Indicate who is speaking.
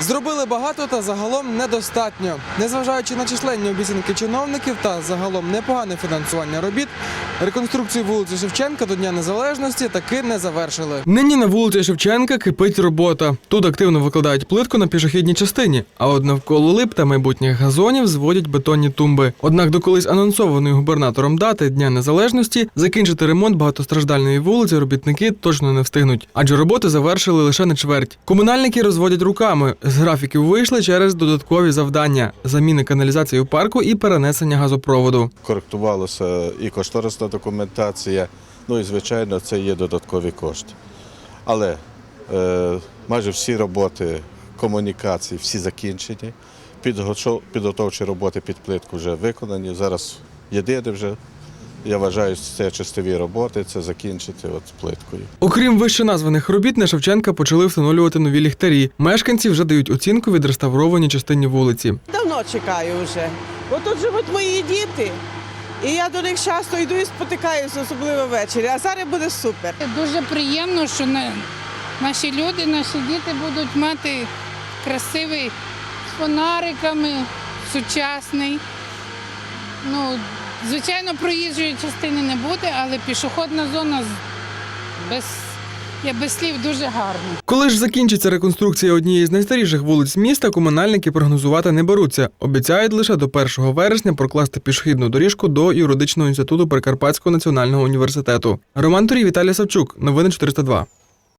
Speaker 1: Зробили багато та загалом недостатньо. Незважаючи на численні обіцянки чиновників та загалом непогане фінансування робіт, реконструкцію вулиці Шевченка до Дня Незалежності таки не завершили. Нині на вулиці Шевченка кипить робота. Тут активно викладають плитку на пішохідній частині, а от навколо лип та майбутніх газонів зводять бетонні тумби. Однак до колись анонсованої губернатором дати Дня Незалежності закінчити ремонт багатостраждальної вулиці робітники точно не встигнуть, адже роботи завершили лише на чверть. Комунальники розводять руками. З графіків вийшли через додаткові завдання: заміни каналізації у парку і перенесення газопроводу.
Speaker 2: коректувалася і кошторисна документація. Ну і звичайно, це є додаткові кошти. Але е, майже всі роботи комунікації, всі закінчені. Підготовчі роботи під плитку вже виконані. Зараз єдине вже, я вважаю, це чистові роботи, це закінчити от плиткою.
Speaker 1: Окрім вище названих робіт, на Шевченка почали встановлювати нові ліхтарі. Мешканці вже дають оцінку відреставрованій частині вулиці.
Speaker 3: Давно чекаю вже. Бо тут живуть мої діти. І я до них часто йду і спотикаюся, особливо ввечері. А зараз буде супер.
Speaker 4: Дуже приємно, що на- наші люди, наші діти будуть мати красивий з фонариками, сучасний. Ну, звичайно, проїжджої частини не буде, але пішохідна зона без, я без слів дуже гарна.
Speaker 1: Коли ж закінчиться реконструкція однієї з найстаріших вулиць міста, комунальники прогнозувати не беруться. Обіцяють лише до 1 вересня прокласти пішохідну доріжку до юридичного інституту Прикарпатського національного університету. Роман Турій, Віталій Савчук. Новини 402.